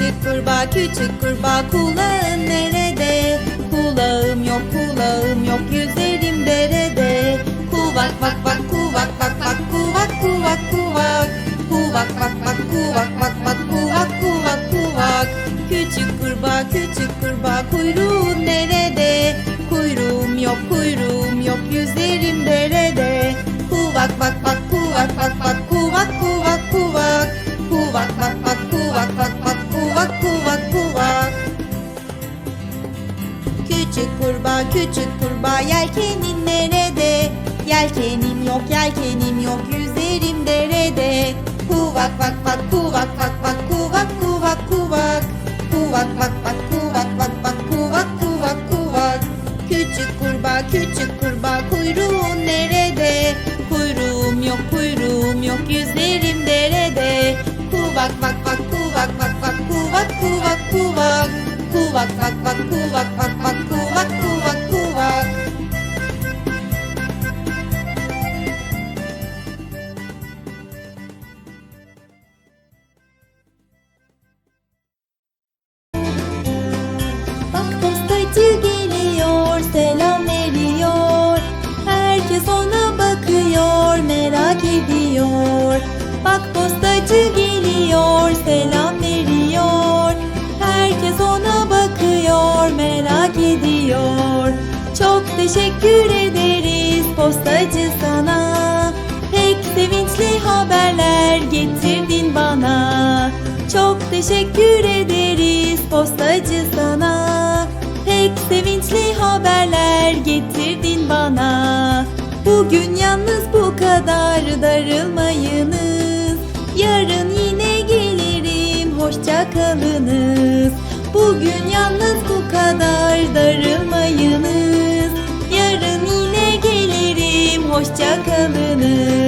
Küçük kurbağa küçük kurbağa kulağın nerede? Kulağım yok kulağım yok yüzerim derede. Kuvak vak vak kuvak vak vak kuvak kuvak kuvak. Kuvak vak vak kuvak vak vak kuvak kuvak kuvak. Küçük kurbağa küçük kurbağa kuyruğun nerede? Kuyruğum yok kuyruğum yok yüzerim derede. Kuvak vak vak kuvak vak vak küçük kurbağa yelkenin nerede? Yelkenim yok yelkenim yok yüzerim derede. Kuvak vak vak kuvak vak vak kuvak kuvak kuvak. Kuvak vak vak kuvak vak vak kuvak kuvak kuvak. Küçük kurbağa küçük kurbağa kuyruğun nerede? Kuyruğum yok kuyruğum yok yüzerim derede. Kuvak vak vak kuvak vak vak kuvak kuvak kuvak. Kuvak vak vak kuvak vak postacı geliyor, selam veriyor. Herkes ona bakıyor, merak ediyor. Çok teşekkür ederiz postacı sana. Pek sevinçli haberler getirdin bana. Çok teşekkür ederiz postacı sana. Pek sevinçli haberler getirdin bana. Bugün yalnız bu kadar darılmayınız. Kalınız. Bugün yalnız bu kadar darılmayınız. Yarın yine gelirim hoşça kalınız.